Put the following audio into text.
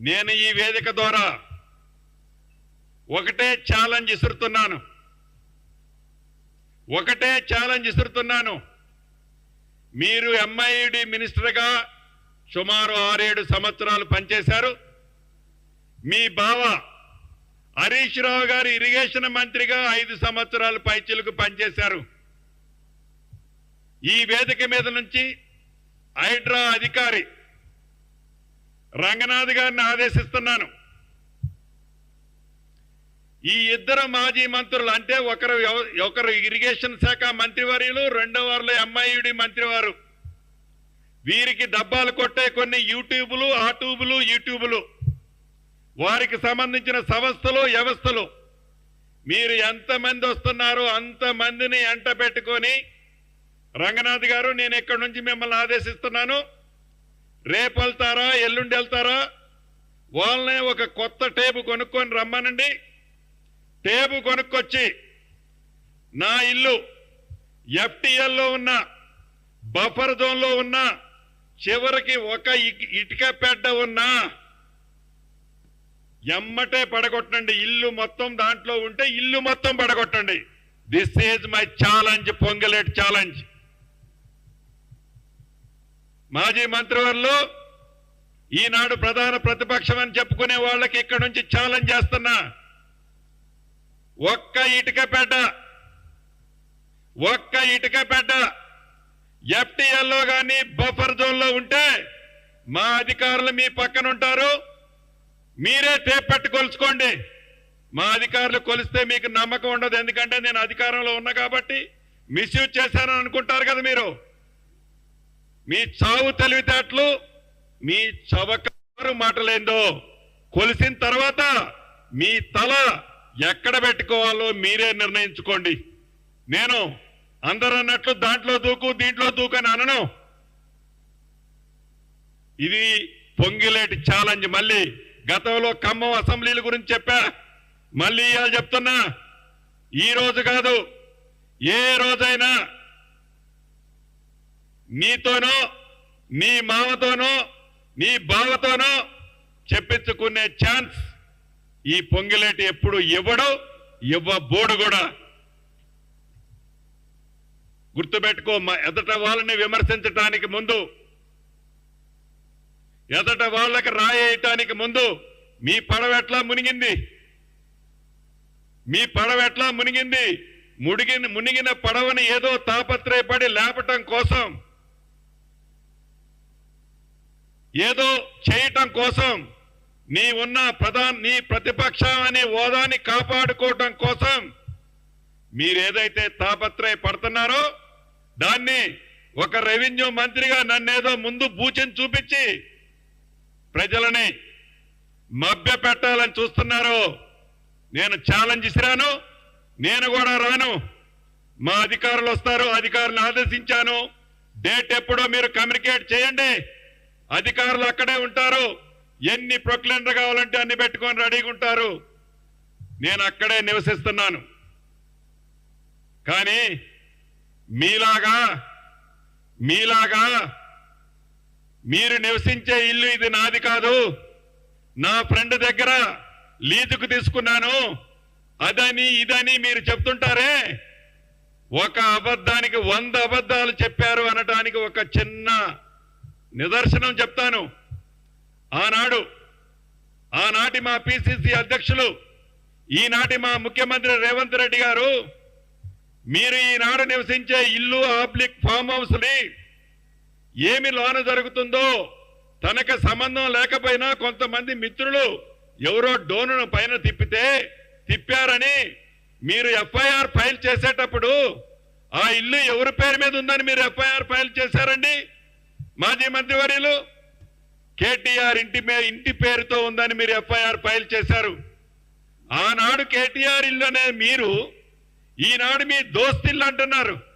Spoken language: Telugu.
నేను ఈ వేదిక ద్వారా ఒకటే ఛాలెంజ్ ఇసురుతున్నాను. ఒకటే ఛాలెంజ్ ఇసురుతున్నాను. మీరు ఎంఐడి మినిస్టర్గా సుమారు ఆరేడు సంవత్సరాలు పనిచేశారు. మీ బావ హరీష్ రావు గారు ఇరిగేషన్ మంత్రిగా ఐదు సంవత్సరాలు పైచిలకు పనిచేశారు. ఈ వేదిక మీద నుంచి హైడ్రా అధికారి రంగనాథ్ గారిని ఆదేశిస్తున్నాను. ఈ ఇద్దరు మాజీ మంత్రులు అంటే ఒకరు ఒకరు ఇరిగేషన్ శాఖ మంత్రివర్యులు రెండో వారిలో ఎంఐయుడి మంత్రివారు. వీరికి డబ్బాలు కొట్టే కొన్ని యూట్యూబులు ఆ ట్యూబులు యూట్యూబులు వారికి సంబంధించిన సంస్థలు వ్యవస్థలు. మీరు ఎంతమంది వస్తున్నారో అంతమందిని ఎంట పెట్టుకొని రంగనాథ్ గారు నేను ఇక్కడి నుంచి మిమ్మల్ని ఆదేశిస్తున్నాను. రేపు వెళ్తారా ఎల్లుండి వెళ్తారా? వాళ్ళనే ఒక కొత్త టేపు కొనుక్కొని రమ్మనండి. టేపు కొనుక్కొచ్చి నా ఇల్లు ఎఫ్టిఎల్లో ఉన్న బఫర్ జోన్లో ఉన్న చివరికి ఒక ఇటుక పెట్ట ఉన్నా ఎమ్మటే పడగొట్టండి. ఇల్లు మొత్తం దాంట్లో ఉంటే ఇల్లు మొత్తం పడగొట్టండి. This is my challenge Ponguleti challenge మాజీ మంత్రివర్లు ఈనాడు ప్రధాన ప్రతిపక్షం అని చెప్పుకునే వాళ్ళకి ఇక్కడ నుంచి ఛాలెంజ్ చేస్తున్నా. ఒక్క ఇటుక పెట్ట. ఒక్క ఇటుక పెట్ట. ఎఫ్టీఎల్లో కానీ బఫర్ జోన్లో ఉంటే మా అధికారులు మీ పక్కన ఉంటారు మీరే టేప్ కొలుచుకోండి. మా అధికారులు కొలిస్తే మీకు నమ్మకం ఉండదు. ఎందుకంటే నేను అధికారంలో ఉన్నా కాబట్టి మిస్యూజ్ చేశానని అనుకుంటారు కదా మీరు. మీ చావు తెలివితేటలు మీ చవకారు మాటలేందో కొలిసిన తర్వాత మీ తల ఎక్కడ పెట్టుకోవాలో మీరే నిర్ణయించుకోండి. నేను అందరు అన్నట్లు దాంట్లో దూకు దీంట్లో దూకు అని అనను. ఇది పొంగిలేటి ఛాలెంజ్ మళ్ళీ గతంలో ఖమ్మం అసెంబ్లీల గురించి చెప్పా. మళ్ళీ ఇవాళ చెప్తున్నా. ఈ రోజు కాదు ఏ రోజైనా నీతోనో నీ మామతోనో నీ బావతోనో చెప్పించుకునే ఛాన్స్ ఈ పొంగిలేటి ఎప్పుడు ఇవ్వడు ఇవ్వబోడు కూడా. గుర్తుపెట్టుకో మా ఎదట వాళ్ళని విమర్శించటానికి ముందు ఎదట వాళ్ళకి రాయేయటానికి ముందు మీ పడవ ఎట్లా మునిగింది? మీ పడవ ఎట్లా మునిగింది? మునిగిన మునిగిన పడవని ఏదో తాపత్రయపడి లేపటం కోసం ఏదో చేయటం కోసం నీ ఉన్న ప్రధాన నీ ప్రతిపక్షం అనే హోదాని కాపాడుకోవటం కోసం మీరేదైతే తాపత్రయ పడుతున్నారో దాన్ని ఒక రెవెన్యూ మంత్రిగా నన్నేదో ముందు బూచిని చూపించి ప్రజలని మభ్య పెట్టాలని చూస్తున్నారో నేను ఛాలెంజ్ ఇసిరాను నేను కూడా రాను. మా అధికారులు వస్తారు అధికారులను ఆదేశించాను. డేట్ ఎప్పుడో మీరు కమ్యూనికేట్ చేయండి. అధికారులు అక్కడే ఉంటారు. ఎన్ని ప్రొక్లెండర్ కావాలంటే అన్ని పెట్టుకొని రెడీగా ఉంటారు. నేను అక్కడే నివసిస్తున్నాను. కానీ మీలాగా మీలాగా మీరు నివసించే ఇల్లు ఇది నాది కాదు. నా ఫ్రెండ్ దగ్గర లీజుకు తీసుకున్నాను. అదని ఇదని మీరు చెప్తుంటారే? ఒక అబద్ధానికి వంద అబద్ధాలు చెప్పారు అనటానికి ఒక చిన్న నిదర్శనం చెప్తాను. ఆనాడు ఆనాటి మా పిసిసి అధ్యక్షులు ఈనాటి మా ముఖ్యమంత్రి రేవంత్ రెడ్డి గారు మీరు ఈనాడు నివసించే ఇల్లు ఆబ్లిక్ ఫామ్ హౌస్ని ఏమి లోన జరుగుతుందో తనకు సంబంధం లేకపోయినా కొంతమంది మిత్రులు ఎవరో డోనును పైన తిప్పితే తిప్పారని మీరు ఎఫ్ఐఆర్ ఫైల్ చేసేటప్పుడు ఆ ఇల్లు ఎవరి పేరు మీద ఉందని మీరు ఎఫ్ఐఆర్ ఫైల్ చేశారండి? మాజీ మంత్రివర్యులు కేటీఆర్ ఇంటి ఇంటి పేరుతో ఉందని మీరు ఎఫ్ఐఆర్ ఫైల్ చేశారు. ఆనాడు కేటీఆర్ ఇల్లు మీరు ఈనాడు మీ దోస్తిల్లు అంటున్నారు.